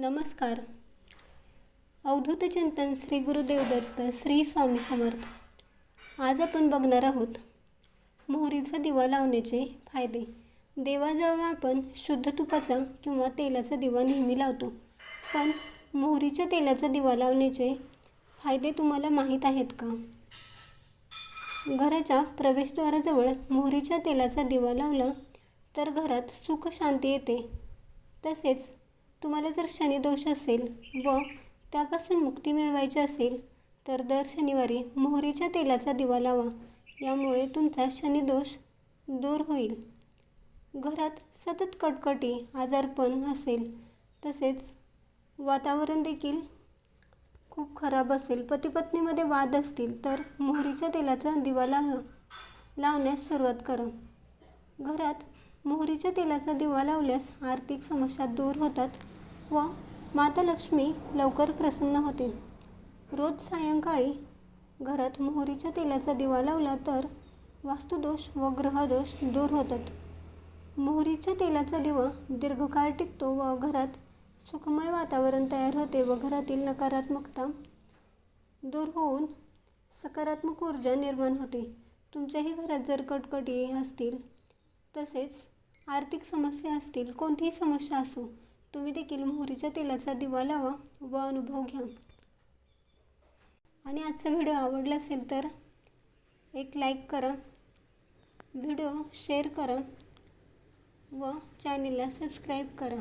नमस्कार. अवधूत चिंतन श्री गुरुदेव दत्त श्री स्वामी समर्थ. आज आपण बघणार आहोत मोहरीचा दिवा लावण्याचे फायदे. देवाजवळ आपण शुद्ध तुपाचा किंवा तेलाचा दिवा नेहमी लावतो. पण मोहरीच्या तेलाचा दिवा लावण्याचे फायदे तुम्हाला माहीत आहेत का? घराच्या प्रवेशद्वाराजवळ मोहरीच्या तेलाचा दिवा लावला तर घरात सुख शांती येते. तसेच तुम्हाला जर शनिदोष असेल व त्यापासून मुक्ती मिळवायची असेल तर दर शनिवारी मोहरीच्या तेलाचा दिवा लावा. यामुळे तुमचा शनिदोष दूर होईल. घरात सतत कटकटी आजारपण असेल तसेच वातावरण देखील खूप खराब असेल पतीपत्नीमध्ये वाद असतील तर मोहरीच्या तेलाचा दिवा लाव लावण्यास सुरुवात करा. घरात मोहरीच्या तेलाचा दिवा लावल्यास आर्थिक समस्या दूर होतात. व माता लक्ष्मी लवकर प्रसन्न होते. रोज सायंकाळी घरात मोहरीच्या तेलाचा दिवा लावला तर वास्तुदोष व ग्रहदोष दूर होतात. मोहरीच्या तेलाचा दिवा दीर्घकाळ टिकतो व घरात सुखमय वातावरण तयार होते व घरातील नकारात्मकता दूर होऊन सकारात्मक ऊर्जा निर्माण होते. तुमच्याही घरात जर कटकटी असतील तसेच आर्थिक समस्या असतील कोणतीही समस्या असो तुम्ही देखील मोहरीच्या तेलाचा दिवा लावा व अनुभव घ्या. आणि आजचा व्हिडिओ आवडला असेल तर एक लाईक करा व्हिडिओ शेअर करा व चॅनेलला सबस्क्राईब करा.